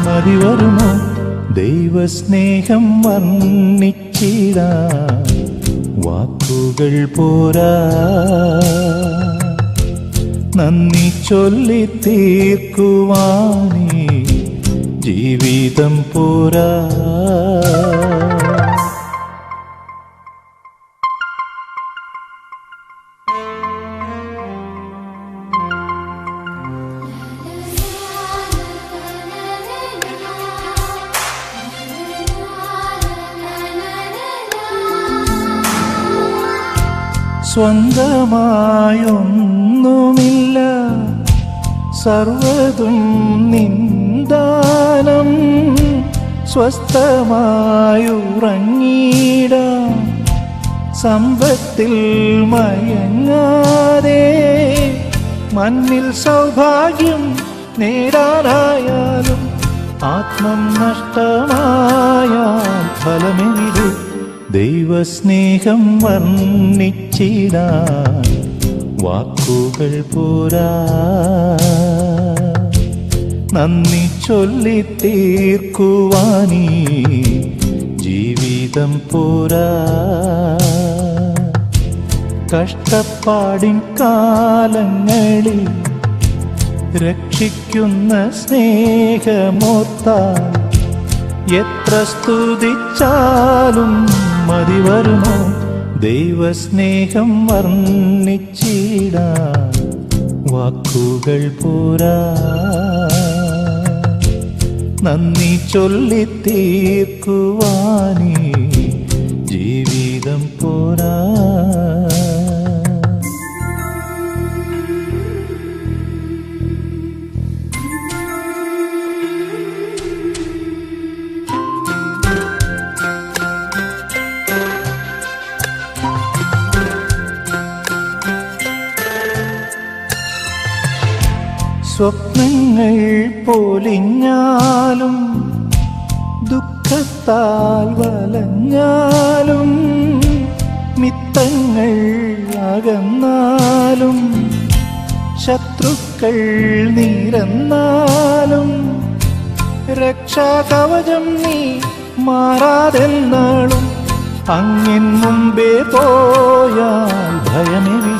മതി വരുമോ ദൈവസ്നേഹം വർണിച്ചിടാൻ വാക്കുകൾ പോരാ. നന്ദി ചൊല്ലി തീർക്കുവാനേ. ജീവിതം പോരാ. സ്വന്തമായൊന്നുമില്ല. സർവതും നിന്ദാനം സ്വസ്ഥമായുറങ്ങിടാം സമ്പത്തിൽ മയങ്ങാതെ മണ്ണിൽ സൗഭാഗ്യം നേടാനായാലും ആത്മം നഷ്ടമായാൽ ഫലമെവിടെ ദൈവസ്നേഹം വർണിച്ചിടാൻ വാക്കുകൾ പോരാ. നന്ദി ചൊല്ലി തീർക്കുവാനീ ജീവിതം പോരാ. കഷ്ടപ്പാടിൻ കാലങ്ങളിൽ രക്ഷിക്കുന്ന സ്നേഹമോർത്താൽ എത്ര സ്തുതിച്ചാലും മതി വരുമോ? ദൈവസ്നേഹം വർണിച്ചിടാൻ വാക്കുകൾ പോരാ. നന്ദി ചൊല്ലി തീർക്കുവാനീ. സ്വപ്നങ്ങൾ പൊലിഞ്ഞാലും ദുഃഖത്താൽ വലഞ്ഞാലും മിത്തങ്ങൾ അകന്നാലും ശത്രുക്കൾ നിരന്നാലും രക്ഷാകവചം നീ മാറാതെന്നാളും അങ്ങിൻ മുമ്പേ പോയാൽ ഭയമെവിടെ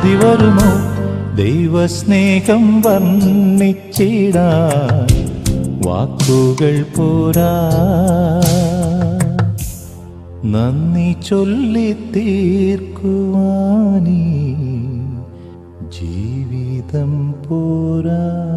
മതി വരുമോ? ദൈവസ്നേഹം വർണിച്ചിടാൻ വാക്കുകൾ പോരാ. നന്ദി ചൊല്ലി തീർക്കുവാനീ. ജീവിതം പോരാ.